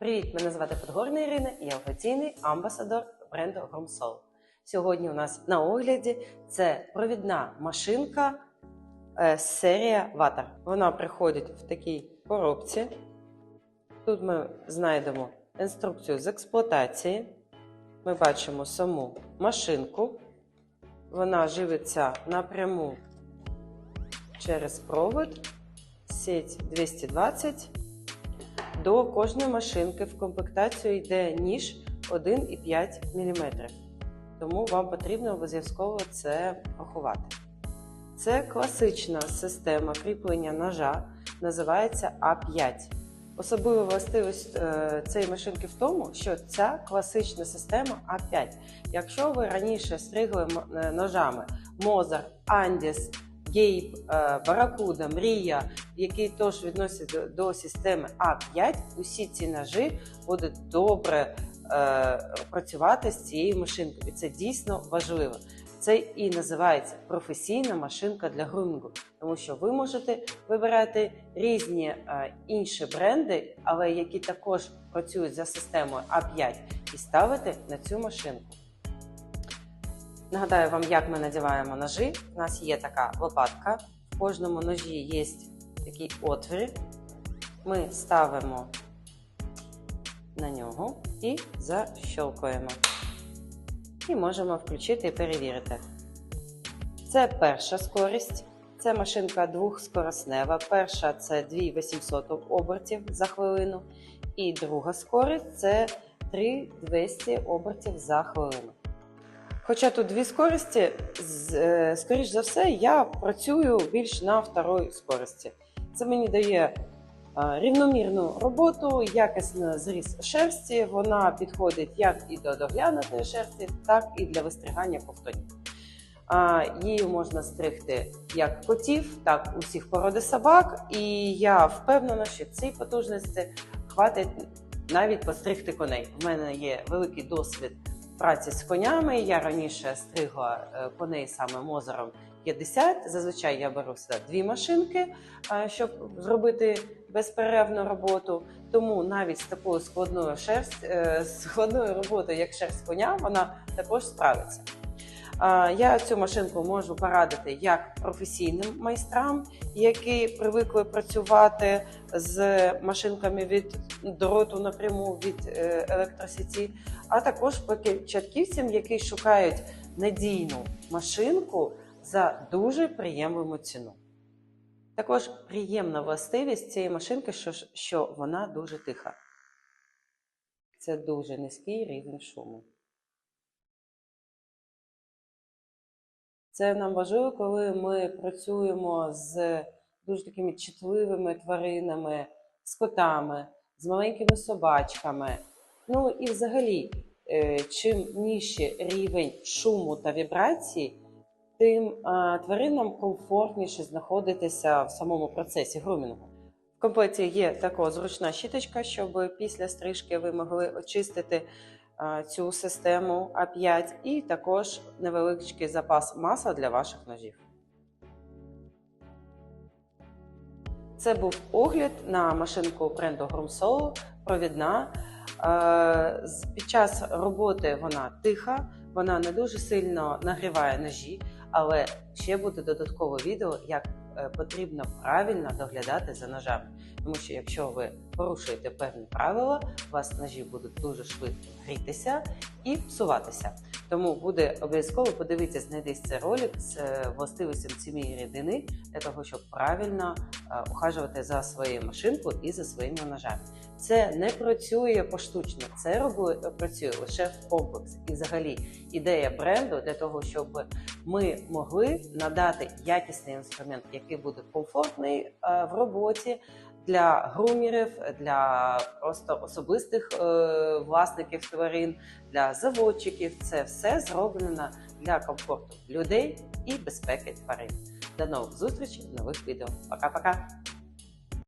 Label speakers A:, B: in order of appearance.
A: Привіт, мене звати Подгорна Ірина і я офіційний амбасадор бренду Громсол. Сьогодні у нас на огляді це провідна машинка е, серія Water. Вона приходить в такій коробці. Тут ми знайдемо інструкцію з експлуатації. Ми бачимо саму машинку. Вона живиться напряму через провод, сеть 220. До кожної машинки в комплектацію йде ніж 1,5 мм. Тому вам потрібно обов'язково це рахувати. Це класична система кріплення ножа, називається А5. Особлива властивість е, цієї машинки в тому, що ця класична система А5. Якщо ви раніше стригли е, ножами Мозар, Андіс, Гейб, Баракуда, Мрія, які теж відносять до, системи А5, усі ці ножі будуть добре е, працювати з цією машинкою. І це дійсно важливо. Це і називається професійна машинка для грумінгу, тому що ви можете вибирати різні е, інші бренди, але які також працюють за системою А5, і ставити на цю машинку. Нагадаю вам, як ми надіваємо ножі. У нас є така лопатка. В кожному ножі є такий отвір. Ми ставимо на нього і защелкуємо. І можемо включити і перевірити. Це перша скорість. Це машинка двохскоростнева. Перша це 2800 обертів за хвилину. І друга скорість це 3200 обертів за хвилину. Хоча тут дві скорості, е, скоріш за все, я працюю більш на второй скорості. Це мені дає е, рівномірну роботу, якісний зріз шерсті. Вона підходить як і до доглянутої шерсті, так і для вистригання ковтонів. А, Її можна стригти як котів, так усіх породи собак. І я впевнена, що цій потужності хватить навіть постригти коней. У мене є великий досвід праці з конями. Я раніше стригла е, коней саме мозером 50. Зазвичай я беру сюди дві машинки, е, щоб зробити безперервну роботу. Тому навіть з такою складною шерсть, е, складною роботою, як шерсть коня, вона також справиться. Я цю машинку можу порадити як професійним майстрам, які привикли працювати з машинками від дроту напряму від е, електросеті, а також початківцям, які шукають надійну машинку за дуже приємну ціну. Також приємна властивість цієї машинки, що, що вона дуже тиха. Це дуже низький рівень шуму. Це нам важливо, коли ми працюємо з дуже такими чутливими тваринами, з котами, з маленькими собачками. Ну і взагалі, е, чим нижче рівень шуму та вібрацій, тим тваринам комфортніше знаходитися в самому процесі грумінгу. В комплекті є така зручна щіточка, щоб після стрижки ви могли очистити цю систему А5 і також невеличкий запас масла для ваших ножів. Це був огляд на машинку бренду Gromsol, провідна. Під час роботи вона тиха, вона не дуже сильно нагріває ножі, але ще буде додаткове відео, як потрібно правильно доглядати за ножами. Тому що якщо ви порушуєте певні правила, у вас ножі будуть дуже швидко грітися і псуватися. Тому буде обов'язково подивитися, знайдись цей ролик з е, цієї рідини для того, щоб правильно е, ухажувати за своєю машинкою і за своїми ножами. Це не працює поштучно, це робо- працює лише в комплекс. І взагалі ідея бренду для того, щоб ми могли надати якісний інструмент, який буде комфортний е, в роботі для грумерів, для просто особистих е, власників тварин, для заводчиків. Це все зроблено для комфорту людей і безпеки тварин. До нових зустрічей нових відео. Пока-пока!